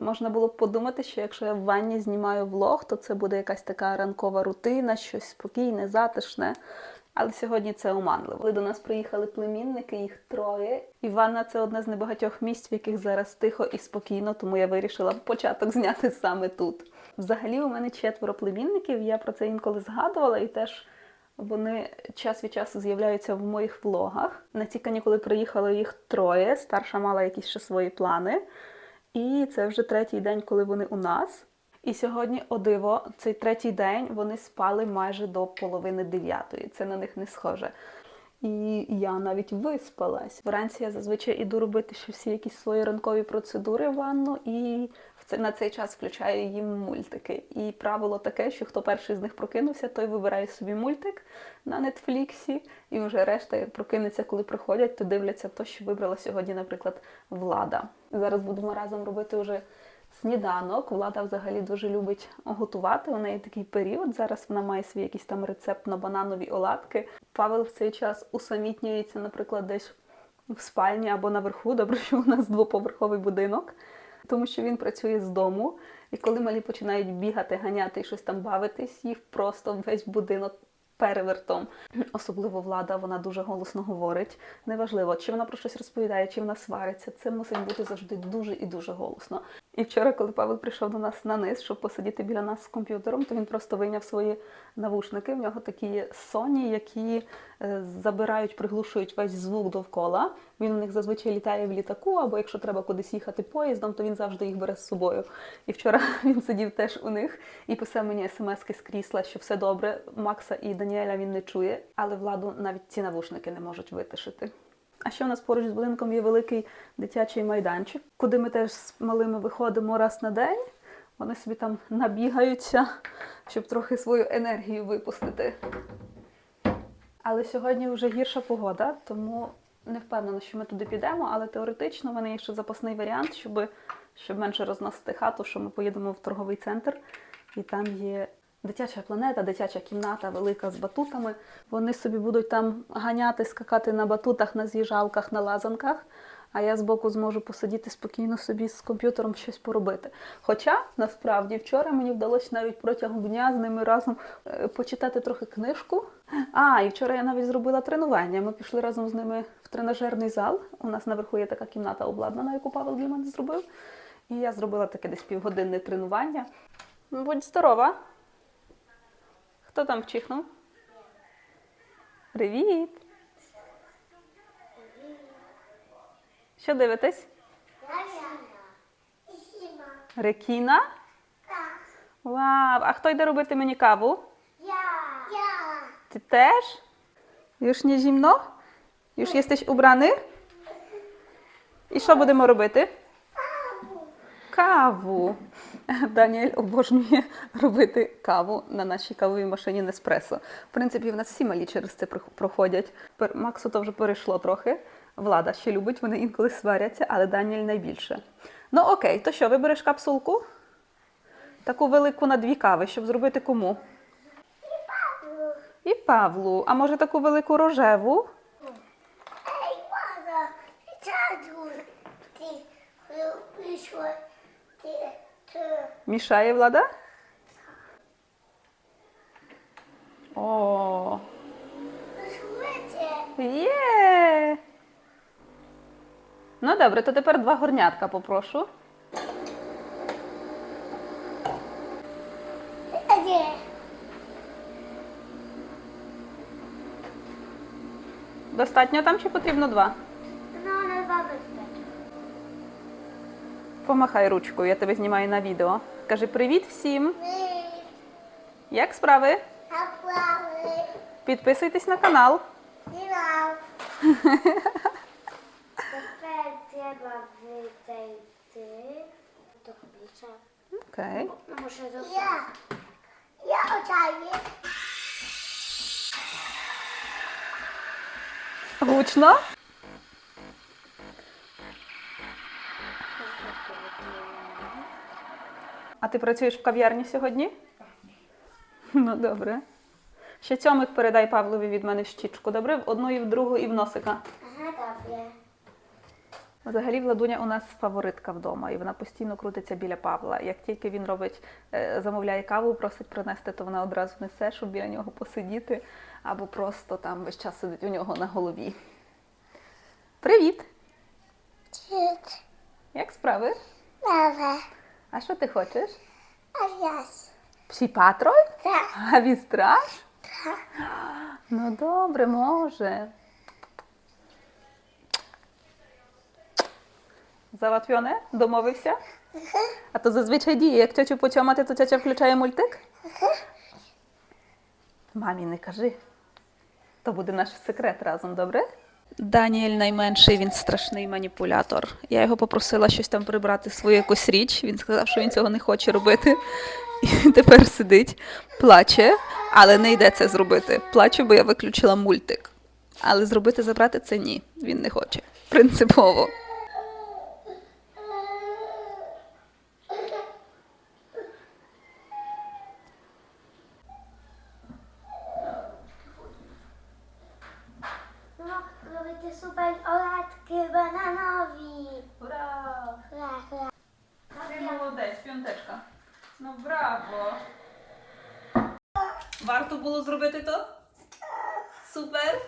Можна було б подумати, що якщо я в ванні знімаю влог, то це буде якась така ранкова рутина, щось спокійне, затишне. Але сьогодні це оманливо. Коли до нас приїхали племінники, їх троє. І ванна це одне з небагатьох місць, в яких зараз тихо і спокійно, тому я вирішила початок зняти саме тут. Взагалі, у мене четверо племінників, я про це інколи згадувала, і теж вони час від часу з'являються в моїх влогах. На ці канікули приїхало їх троє. Старша мала якісь ще свої плани. І це вже третій день, коли вони у нас. І сьогодні, о диво, цей третій день вони спали майже до половини дев'ятої. Це на них не схоже. І я навіть виспалась. Вранці я зазвичай іду робити ще всі якісь свої ранкові процедури в ванну, і в це, на цей час включаю їм мультики. І правило таке, що хто перший з них прокинувся, той вибирає собі мультик на нетфліксі, і вже решта прокинеться, коли приходять, то дивляться то, що вибрала сьогодні, наприклад, влада. Зараз будемо разом робити вже сніданок. Влада взагалі дуже любить готувати. У неї такий період. Зараз вона має свій якийсь там рецепт на бананові оладки. Павел в цей час усамітнюється, наприклад, десь в спальні або наверху. Добре, що у нас двоповерховий будинок, тому що він працює з дому. І коли малі починають бігати, ганяти і щось там бавитись, їх просто весь будинок перевертом. Особливо влада, вона дуже голосно говорить. Неважливо, чи вона про щось розповідає, чи вона свариться. Це мусить бути завжди дуже і дуже голосно. І вчора, коли Павел прийшов до нас на низ, щоб посидіти біля нас з комп'ютером, то він просто вийняв свої навушники. В нього такі Sony, які е, забирають, приглушують весь звук довкола. Він у них зазвичай літає в літаку, або якщо треба кудись їхати поїздом, то він завжди їх бере з собою. І вчора він сидів теж у них і писав мені смски з крісла, що все добре. Макса і Даніеля він не чує, але владу навіть ці навушники не можуть витишити. А ще у нас поруч з будинком є великий дитячий майданчик, куди ми теж з малими виходимо раз на день. Вони собі там набігаються, щоб трохи свою енергію випустити. Але сьогодні вже гірша погода, тому не впевнена, що ми туди підемо, але теоретично в мене є ще запасний варіант, щоб, щоб менше розносити хату, що ми поїдемо в торговий центр, і там є дитяча планета, дитяча кімната велика з батутами. Вони собі будуть там ганяти, скакати на батутах, на з'їжалках, на лазанках. А я збоку зможу посидіти спокійно собі з комп'ютером щось поробити. Хоча насправді вчора мені вдалося навіть протягом дня з ними разом е, почитати трохи книжку. А, і вчора я навіть зробила тренування. Ми пішли разом з ними в тренажерний зал. У нас наверху є така кімната обладнана, яку Павел для мене зробив. І я зробила таке десь півгодинне тренування. Будь здорова. Хто там вчихнув? Привіт! Що дивитесь? Рекіна? Вау! А хто йде робити мені каву? Я. Я. Ty też? Już nie zimno? Już jesteś ubrany? І що будемо робити? Каву. Даніель обожнює робити каву на нашій кавовій машині Неспресо. В принципі, в нас всі малі через це проходять. Максу то вже перейшло трохи. Влада ще любить, вони інколи сваряться, але Даніель найбільше. Ну окей, то що, вибереш капсулку? Таку велику на дві кави, щоб зробити кому? І Павлу. А може таку велику рожеву? Ей, мама, Мішає влада? О, є. Ну добре, то тепер два горнятка попрошу. Достатньо там чи потрібно два? Помахай ручкою, я тебе знімаю на відео. Кажи привіт всім. Ми. Як справи? Наплавили. Підписуйтесь на канал. Тепер треба витайти. Трохи більше. Окей. Може. Я. Я очаю. Гучно. А ти працюєш в кав'ярні сьогодні? Ну, добре. Ще цьомик передай Павлові від мене в щічку, добре? В одну і в другу і в носика. Ага, добре. Взагалі, Владуня у нас фаворитка вдома, і вона постійно крутиться біля Павла. Як тільки він робить, е, замовляє каву, просить принести, то вона одразу несе, щоб біля нього посидіти, або просто там весь час сидить у нього на голові. Привіт! Чит. Як справи? Мама. А що ти хочеш? А яс. Псі патрой? Так. А вістраж? Ну добре, може. Зałatwione? Домовився? А то зазвичай діє, як тьотю почомати, то тьотя включає мультик? Мамі не кажи. То буде наш секрет разом, добре? Даніель найменший, він страшний маніпулятор. Я його попросила щось там прибрати свою якусь річ. Він сказав, що він цього не хоче робити. І тепер сидить, плаче, але не йде це зробити. Плачу, бо я виключила мультик. Але зробити забрати це ні. Він не хоче. Принципово. No, robicie super bananowi. Ура! Hra, hra. Ти молодець, п'янтечка. Ну браво! Варто було зробити то? Супер!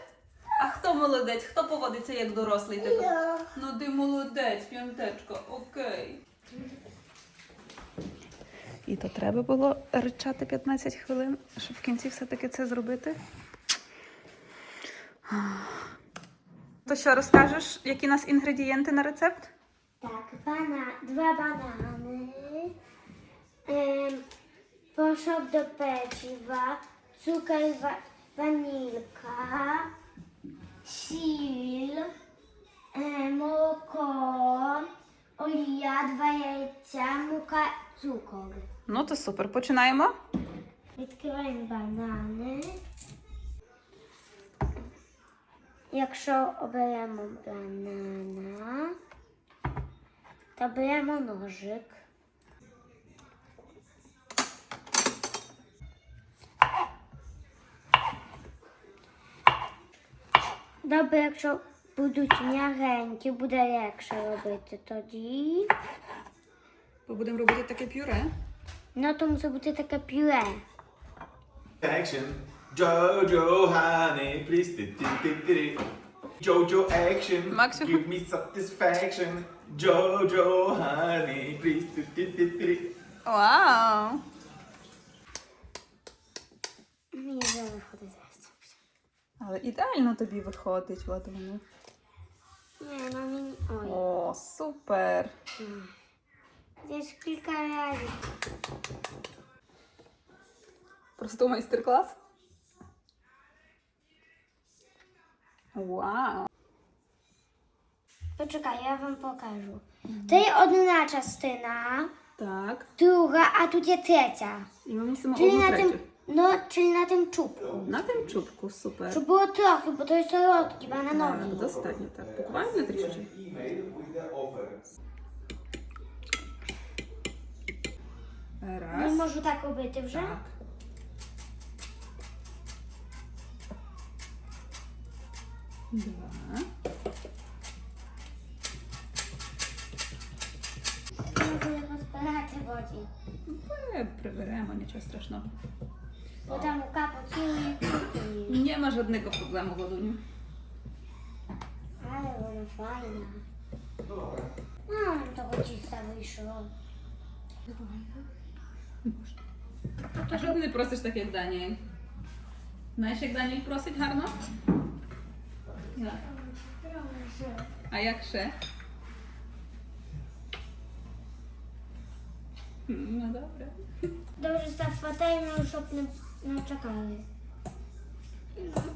А хто молодець? Хто поводиться як дорослий тепер? Я. Ну ти молодець, п'янтечка, окей. І то треба було ричати 15 хвилин, щоб в кінці все-таки це зробити. То що, розкажеш, які у нас інгредієнти на рецепт? Tak, bana, dwa banany, ym, poszok do peciwa, cukier, wa, wanilka, sil, y, mleko, olija, dwa jajca, muka, cukor. Ну, то супер. Починаємо. Відкриваємо банани. Якщо оберемо банана, то беремо ножик. Добре, якщо будуть м'ягенькі, буде легше робити тоді. Будемо робити таке пюре. Ну, то мусить бути таке пюре. Action. Jojo, honey, please. Di, di, di, di, di. Jojo, action. Maxu- Give me satisfaction. Jojo, honey, please. Di, di, di, di, di. Вау! Мені вже виходить зараз. Але ідеально тобі виходить, Владуня. Ні, ну мені. Ой. О, супер! Десь кілька разів. Просто майстер-клас. Вау! Почекай, я вам покажу. Це є одна частина, Так. друга, а тут є третя. І ми мусимо Czyli одну na третю. tym, no, czyli na tym czubku. На тим чубку, супер. Щоб було трохи, бо то є солодкі, Так, бананові. достатньо так. Буквально трішечки. Не Раз. можу так робити вже. Так. Два. Я буду його збирати в воді. Е, Приберемо, нічого страшного. Бо там мука поцілує кухні. Nie ma żadnego problemu, Właduniu. Але воно файна. А, того тіста вийшло. А що ти не просиш так, як Даніель? Знаєш, як Даніель просить гарно? Так. А як ще? М, Ну добре. Dobrze, захватаємо, щоб не, не чекали.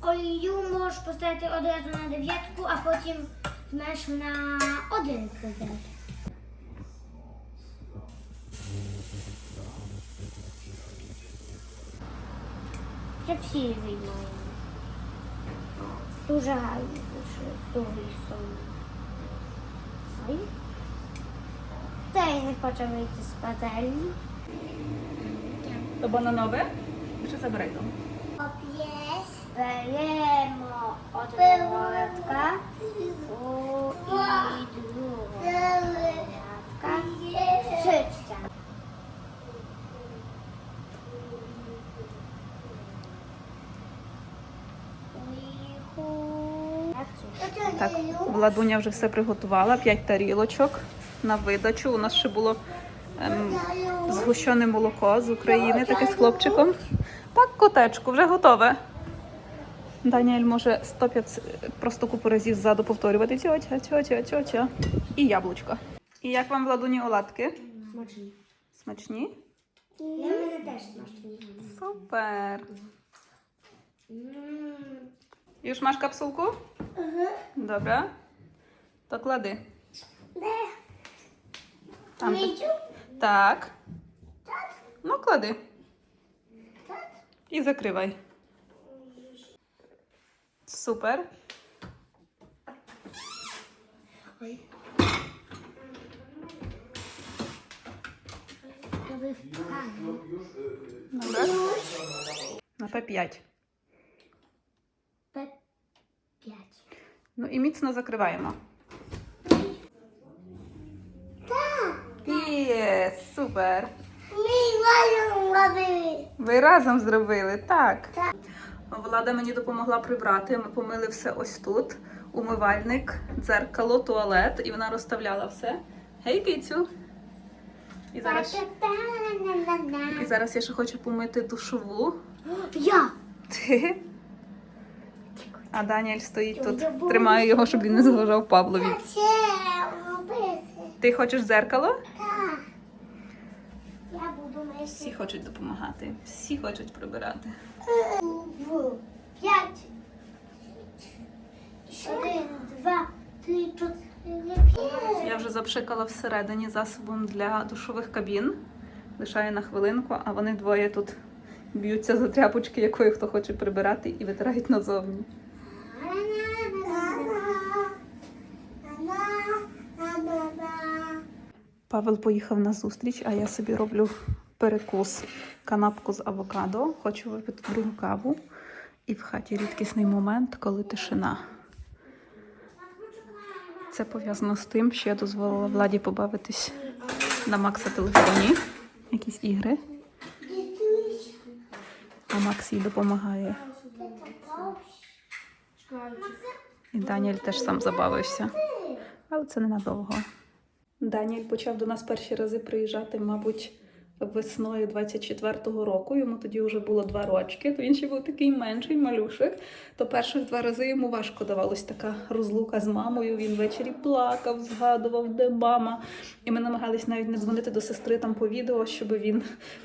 Олію можеш поставити одразу на дев'ятку, а потім змеш на один квадрат. Вже всі виймаємо. Дуже гарно пише з другої сторони. Ой. Та й не хоче вийти з пательні. To bananowe? Jeszcze zabraj to. Opies. Беремо одного рядка у і другого Так, Владуня вже все приготувала, 5 тарілочок на видачу. У нас ще було ем, згущене молоко з України, таке з хлопчиком. Так, котечку, вже готове. Даніель може 105 просто купу разів ззаду повторювати тьотя, тьотя, тьотя. І яблучко. І як вам Владуні оладки? Смачні. Смачні? Я мене теж смачні. Супер. Już masz kapsułku? Mhm. Dobra. To kłady. Tam. Tak. No kłady. I zakrywaj. Super. Dobra. Na P5. П'ять. Ну і міцно закриваємо. Є, супер. Ми разом зробили. Ви разом зробили, так. так. Влада мені допомогла прибрати. Ми помили все ось тут: умивальник, дзеркало, туалет, і вона розставляла все. Гей, кицю. І зараз і зараз я ще хочу помити душову. Я! Ти? А Даніель стоїть тут, тримає його, щоб він не заважав Павлові. Ти хочеш дзеркало? Так. Я буду Всі хочуть допомагати, всі хочуть прибирати. П'ять. Один, два, три, чотири, п'ять. Я вже запшикала всередині засобом для душових кабін. Лишаю на хвилинку, а вони двоє тут б'ються за тряпочки, якою хто хоче прибирати, і витирають назовні. Павел поїхав на зустріч, а я собі роблю перекус канапку з авокадо. Хочу випити другу каву. І в хаті рідкісний момент, коли тишина. Це пов'язано з тим, що я дозволила владі побавитись на Макса телефоні, якісь ігри. А Макс їй допомагає. І Даніель теж сам забавився. Але це ненадовго. Даніель почав до нас перші рази приїжджати, мабуть, весною 24-го року. Йому тоді вже було два рочки, то він ще був такий менший малюшик. То перших два рази йому важко давалась така розлука з мамою. Він ввечері плакав, згадував, де мама. І ми намагались навіть не дзвонити до сестри там по відео, щоб він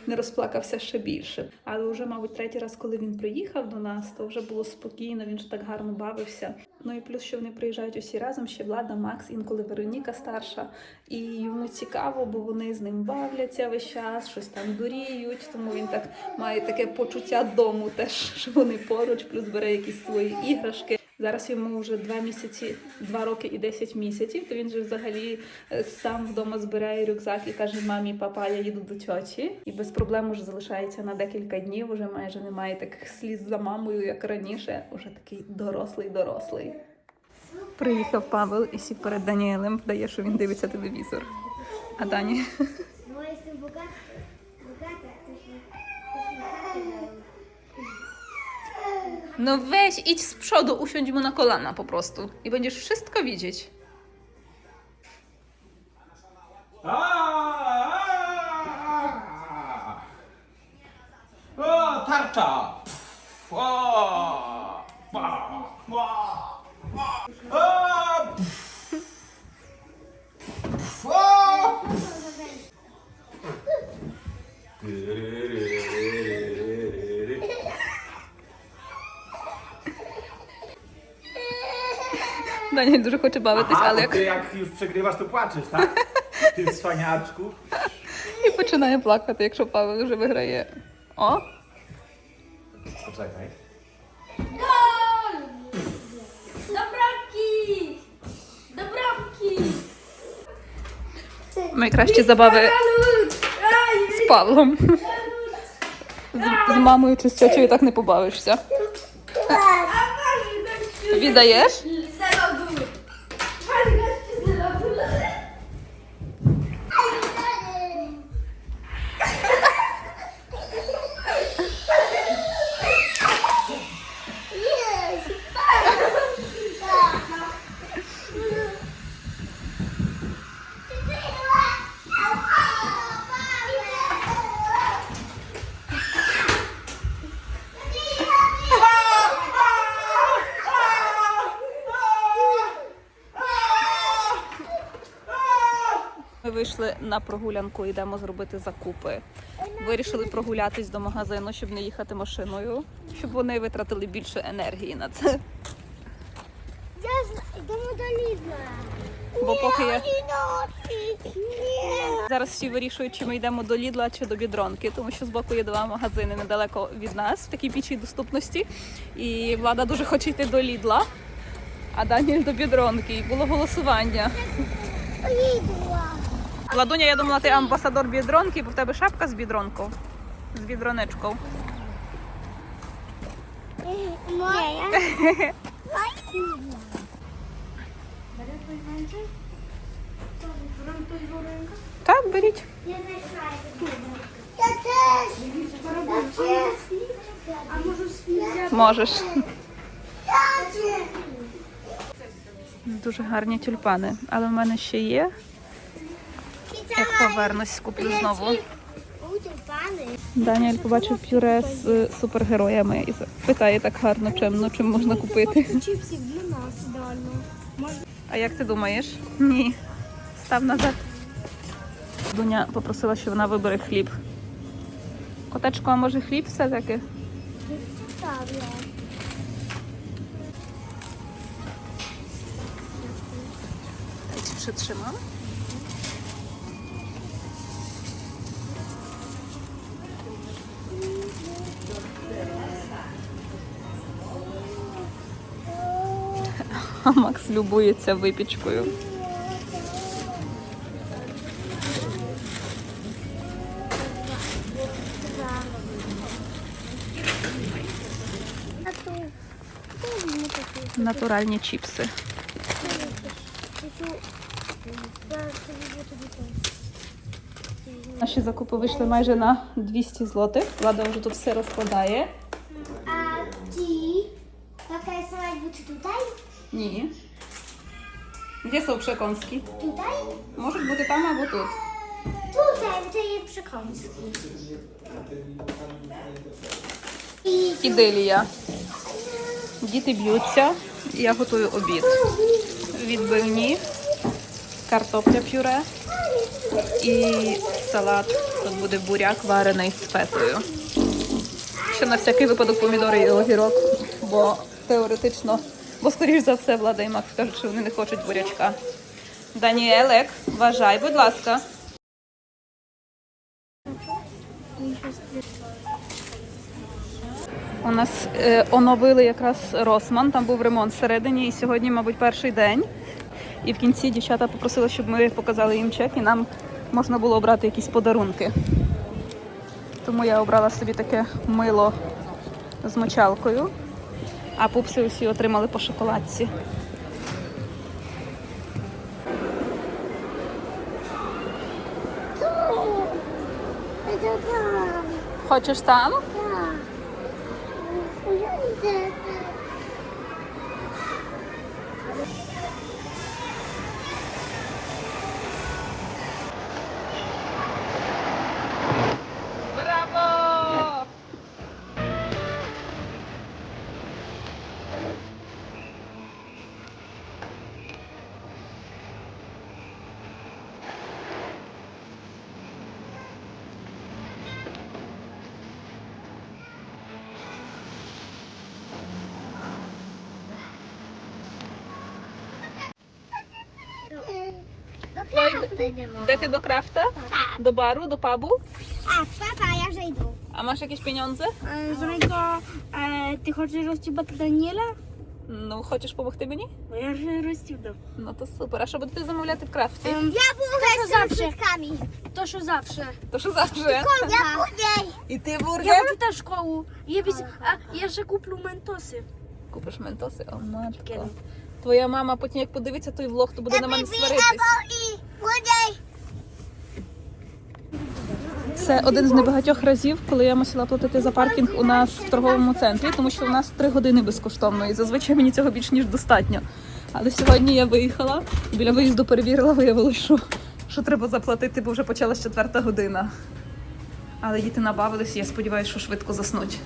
не розплакався ще більше. Але вже, мабуть, третій раз, коли він приїхав до нас, то вже було спокійно, він ж так гарно бавився. Ну і плюс, що вони приїжджають усі разом, ще Влада, Макс, інколи Вероніка старша. І йому цікаво, бо вони з ним бавляться весь час, щось там дуріють. Тому він так має таке почуття дому, теж що вони поруч, плюс бере якісь свої іграшки. Зараз йому вже два місяці, два роки і 10 місяців. То він же взагалі е, сам вдома збирає рюкзак і каже: мамі, папа, я їду до тьоті. І без проблем уже залишається на декілька днів. Уже майже немає таких сліз за мамою, як раніше. Уже такий дорослий, дорослий. Приїхав Павел і сів перед Даніелем, вдає, що він дивиться телевізор. А Дані No weź, idź z przodu, usiądź mu na kolana po prostu i będziesz wszystko widzieć. O, tarcza! Pff, o! Ba! Ba! Ba! O! Pff! Pff, o! Daniel dużo хоче бавитись, Aha, ale to jak... ty jak już przegrywasz, to płaczesz, tak? Ty cwaniaczku. і починає плакати, якщо Павел вже виграє. О, Poczekaj. Gol! Do bramki! Do bramki! найкращі забави з Павлом. З, з мамою чи з тьотєю так не побавишся. Віддаєш? Ми вийшли на прогулянку, йдемо зробити закупи. Вирішили прогулятись до магазину, щоб не їхати машиною, щоб вони витратили більше енергії на це. Я йдемо до Лідла. Бо поки я зараз всі вирішують, чи ми йдемо до Лідла чи до Бідронки, тому що збоку є два магазини недалеко від нас в такій пічій доступності. І влада дуже хоче йти до Лідла, а Даніель до Бідронки. І було голосування. Лідла. Владуня, я думала, ти амбасадор бідронки, бо в тебе шапка з бідронку. З я. Так, беріть. Я теж. Можеш. Дуже гарні тюльпани. Але в мене ще є. Як повернусь, куплю знову. Тюльпани. Даніель побачив пюре з е, супергероями і питає так гарно, чимно, чим можна купити. Чіпсів для нас ідеально. А як ти думаєш? Ні. Став назад. Дуня попросила, що вона вибере хліб. Котечко, а може хліб все-таки? Ставлю. Дайте przytrzymam. А Макс любується випічкою. Натуральні чіпси. Наші закупи вийшли майже на 200 злотих. Влада вже тут все розкладає. А ті? Така сама бути tutaj? Ні. Де są przekąski? Tutaj? Можуть бути там або тут. Tutaj, to jest przekąski. I Ідилія. Діти б'ються. Я готую обід. Відбивні, картопля пюре і салат. Тут буде буряк варений з фетою. Ще на всякий випадок помідори і огірок, бо теоретично, бо скоріш за все влада і Макс кажуть, що вони не хочуть бурячка. Даніелек, вважай, будь ласка. У нас е, оновили якраз Росман, там був ремонт всередині, і сьогодні, мабуть, перший день. І в кінці дівчата попросили, щоб ми показали їм чек, і нам можна було обрати якісь подарунки. Тому я обрала собі таке мило з мочалкою, а пупси усі отримали по шоколадці. Хочеш там? Naprawdę nie ma. Де ти до крафта? До бару, до пабу? A, papa, ja że idę. А маєш якісь пеньонзи? Z którego e, ty chcesz rozciągać Daniela? Ну, хочеш допомогти мені? Бо я вже розтівдав. Ну то супер. А що будете замовляти в крафті? Я буду завжди. То, що завжди. То що завжди? Я буду. І ти Я бургер? хочу теж школу. Я, віз... а, я ще куплю ментоси. Купиш ментоси, о матко. Кину. Твоя мама потім як подивиться той влог, то буде на мене сваритись. Це один з небагатьох разів, коли я мусила платити за паркінг у нас в торговому центрі, тому що у нас три години безкоштовно, і зазвичай мені цього більш ніж достатньо. Але сьогодні я виїхала, біля виїзду перевірила, виявилося, що, що треба заплатити, бо вже почалась четверта година. Але діти набавились, і я сподіваюся, що швидко заснуть.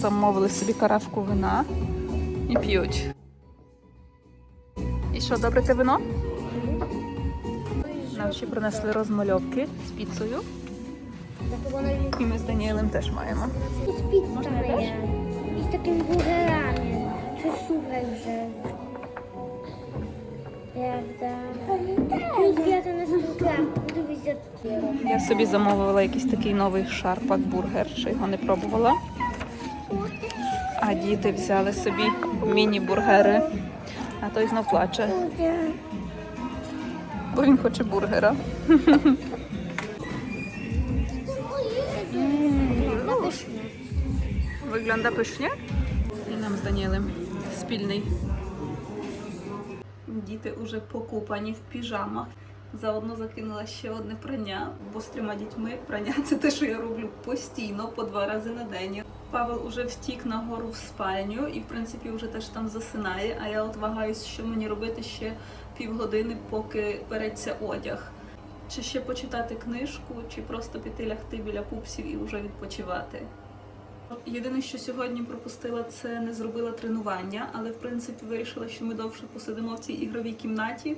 Замовили собі каравку вина і п'ють. І що, добре це вино? Нам ще принесли розмальовки з піцею. І ми з Даніелем теж маємо. І піца є. І з такими бургерами. Це супер вже. Я собі замовила якийсь такий новий шарпак бургер, ще його не пробувала. А діти взяли собі міні-бургери. А той знов плаче, бо він хоче бургера. Виглядає пишня. І нам з Даніелем спільний. Діти вже покупані в піжамах. Заодно закинула ще одне прання, бо з трьома дітьми прання це те, що я роблю постійно по два рази на день. Павел уже втік нагору в спальню і, в принципі, вже теж там засинає. А я от вагаюсь, що мені робити ще півгодини, поки переться одяг. Чи ще почитати книжку, чи просто піти лягти біля пупсів і вже відпочивати. Єдине, що сьогодні пропустила, це не зробила тренування, але в принципі вирішила, що ми довше посидимо в цій ігровій кімнаті.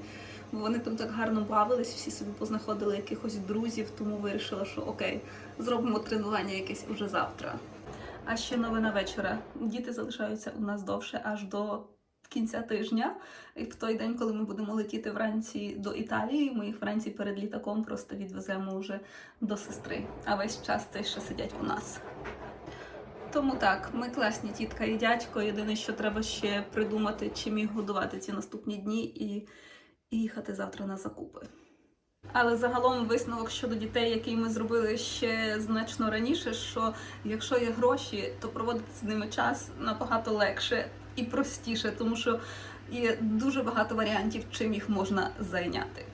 бо Вони там так гарно бавились, всі собі познаходили якихось друзів, тому вирішила, що окей, зробимо тренування якесь уже завтра. А ще новина вечора. Діти залишаються у нас довше аж до кінця тижня. І в той день, коли ми будемо летіти вранці до Італії, ми їх вранці перед літаком просто відвеземо вже до сестри. А весь час це ще сидять у нас. Тому так, ми класні тітка і дядько. Єдине, що треба ще придумати, чим їх годувати ці наступні дні і, і їхати завтра на закупи. Але загалом висновок щодо дітей, який ми зробили ще значно раніше, що якщо є гроші, то проводити з ними час набагато легше і простіше, тому що є дуже багато варіантів, чим їх можна зайняти.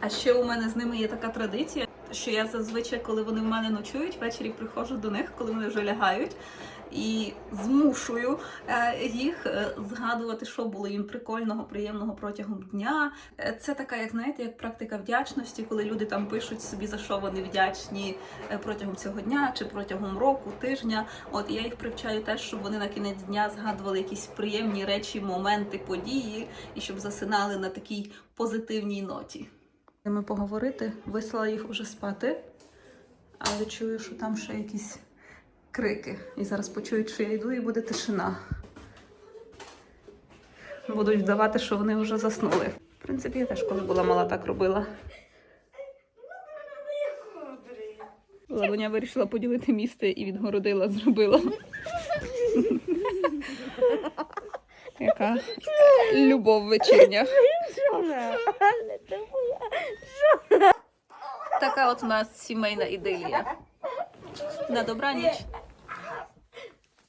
А ще у мене з ними є така традиція, що я зазвичай, коли вони в мене ночують, ввечері приходжу до них, коли вони вже лягають, і змушую е, їх е, згадувати, що було їм прикольного, приємного протягом дня. Е, Це така, як знаєте, як практика вдячності, коли люди там пишуть собі за що вони вдячні протягом цього дня чи протягом року, тижня. От я їх привчаю теж, щоб вони на кінець дня згадували якісь приємні речі, моменти, події, і щоб засинали на такій позитивній ноті. Ми поговорити, вислала їх уже спати, але чую, що там ще якісь крики. І зараз почують, що я йду, і буде тишина. Будуть вдавати, що вони вже заснули. В принципі, я теж, коли була мала, так робила. Лавоня вирішила поділити місце і відгородила, зробила. Яка любов вечірня. Така от у нас сімейна ідилія. На добраніч.